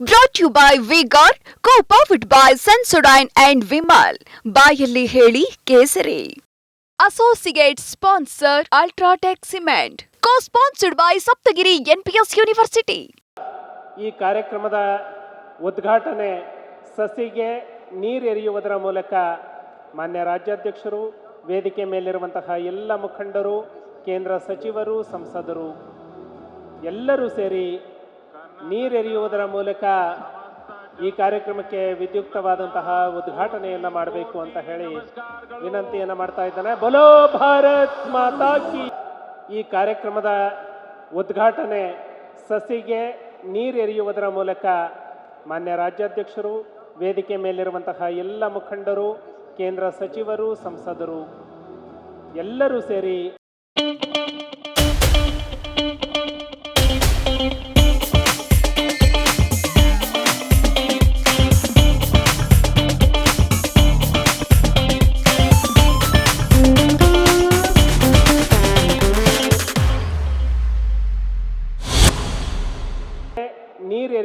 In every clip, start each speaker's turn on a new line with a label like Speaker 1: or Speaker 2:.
Speaker 1: Brought you by vigour co powered by Sensodyne and Vimal ಬಾಯಲ್ಲಿ ಹೇಳಿ ಕೇಸರಿ. Associate sponsor UltraTech cement co sponsored by Saptagiri NPS university
Speaker 2: ಈ ಕಾರ್ಯಕ್ರಮದ ಉದ್ಘಾಟನೆ ಸಸಿಗೆ ನೀರೆರೆಯುವುದರ ಮೂಲಕ ಮಾನ್ಯ ರಾಜ್ಯಾಧ್ಯಕ್ಷರು ವೇದಿಕೆ ಮೇಲಿರುವಂತಹ ಎಲ್ಲ ಮುಖಂಡರು ಕೇಂದ್ರ ಸಚಿವರು ಸಂಸದರು ಎಲ್ಲರೂ ಸೇರಿ ನೀರೆರೆಯುವುದರ ಮೂಲಕ ಈ ಕಾರ್ಯಕ್ರಮಕ್ಕೆ ವಿದ್ಯುಕ್ತವಾದಂತಹ ಉದ್ಘಾಟನೆಯನ್ನ ಮಾಡಬೇಕು ಅಂತ ಹೇಳಿ ವಿನಂತಿಯನ್ನ ಮಾಡ್ತಾ ಇದ್ದಾನೆ. ಬಲೋ ಭಾರತ್ ಮಾತಾ ಕಿ. ಈ ಕಾರ್ಯಕ್ರಮದ ಉದ್ಘಾಟನೆ ಸಸಿಗೆ ನೀರೆರೆಯುವುದರ ಮೂಲಕ ಮಾನ್ಯ ರಾಜ್ಯಾಧ್ಯಕ್ಷರು, ವೇದಿಕೆ ಮೇಲಿರುವಂತಹ ಎಲ್ಲ ಮುಖಂಡರು, ಕೇಂದ್ರ ಸಚಿವರು, ಸಂಸದರು ಎಲ್ಲರೂ ಸೇರಿ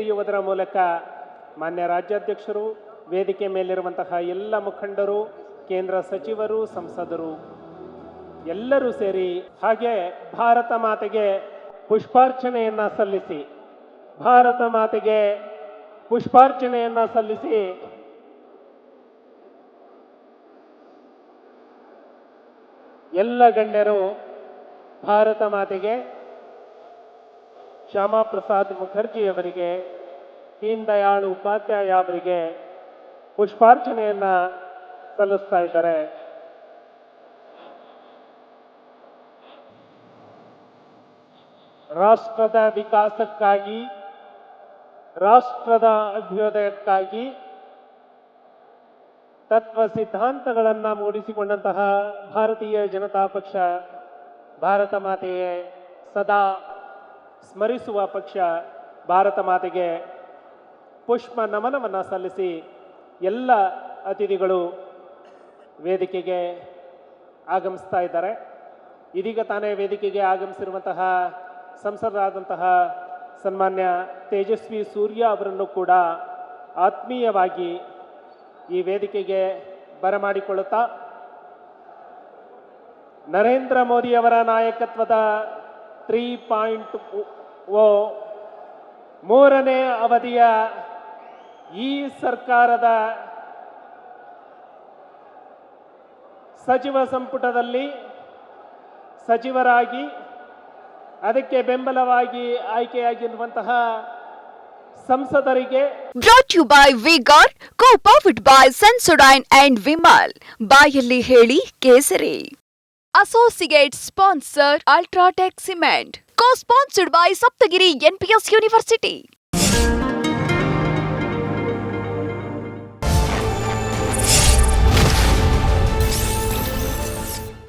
Speaker 2: ನೀರೆರೆಯುವುದರ ಮೂಲಕ ಮಾನ್ಯ ರಾಜ್ಯಾಧ್ಯಕ್ಷರು, ವೇದಿಕೆ ಮೇಲಿರುವಂತಹ ಎಲ್ಲ ಮುಖಂಡರು, ಕೇಂದ್ರ ಸಚಿವರು, ಸಂಸದರು ಎಲ್ಲರೂ ಸೇರಿ ಹಾಗೆ ಭಾರತ ಮಾತೆಗೆ ಪುಷ್ಪಾರ್ಚನೆಯನ್ನ ಸಲ್ಲಿಸಿ, ಭಾರತ ಮಾತೆಗೆ ಪುಷ್ಪಾರ್ಚನೆಯನ್ನ ಸಲ್ಲಿಸಿ ಎಲ್ಲ ಗಣ್ಯರು ಭಾರತ ಮಾತೆಗೆ ಶ್ಯಾಮಾ ಪ್ರಸಾದ್ ಮುಖರ್ಜಿ ಅವರಿಗೆ ದೀನ್ ದಯಾಳ್ ಉಪಾಧ್ಯಾಯ ಅವರಿಗೆ ಪುಷ್ಪಾರ್ಚನೆಯನ್ನ ಸಲ್ಲಿಸ್ತಾ ಇದ್ದಾರೆ. ರಾಷ್ಟ್ರದ ವಿಕಾಸಕ್ಕಾಗಿ, ರಾಷ್ಟ್ರದ ಅಭ್ಯುದಯಕ್ಕಾಗಿ ತತ್ವ ಸಿದ್ಧಾಂತಗಳನ್ನು ಮೂಡಿಸಿಕೊಂಡಂತಹ ಭಾರತೀಯ ಜನತಾ ಪಕ್ಷ, ಭಾರತ ಮಾತೆಯೇ ಸದಾ ಸ್ಮರಿಸುವ ಪಕ್ಷ ಭಾರತ ಮಾತೆಗೆ ಪುಷ್ಪ ನಮನವನ್ನು ಸಲ್ಲಿಸಿ ಎಲ್ಲ ಅತಿಥಿಗಳು ವೇದಿಕೆಗೆ ಆಗಮಿಸ್ತಾ ಇದ್ದಾರೆ. ಇದೀಗ ತಾನೇ ವೇದಿಕೆಗೆ ಆಗಮಿಸಿರುವಂತಹ ಸಂಸದರಾದಂತಹ ಸನ್ಮಾನ್ಯ ತೇಜಸ್ವಿ ಸೂರ್ಯ ಅವರನ್ನು ಕೂಡ ಆತ್ಮೀಯವಾಗಿ ಈ ವೇದಿಕೆಗೆ ಬರಮಾಡಿಕೊಳ್ಳುತ್ತಾ, ನರೇಂದ್ರ ಮೋದಿಯವರ ನಾಯಕತ್ವದ ತ್ರೀ ಪಾಯಿಂಟ್ ಓ ಮೂರನೇ ಅವಧಿಯ ಈ ಸರ್ಕಾರದ ಸಚಿವ ಸಂಪುಟದಲ್ಲಿ ಸಚಿವರಾಗಿ ಅದಕ್ಕೆ ಬೆಂಬಲವಾಗಿ ಆಯ್ಕೆಯಾಗಿರುವಂತಹ ಸಂಸದರಿಗೆ
Speaker 1: ಬ್ರಾಟ್ ಯು ಬೈ ವಿ got powered by Sensodyne and Vimal ಬಾಯಲ್ಲಿ ಹೇಳಿ ಕೇಸರಿ Associate sponsored Ultratech Cement. Co-sponsored by Saptagiri NPS University.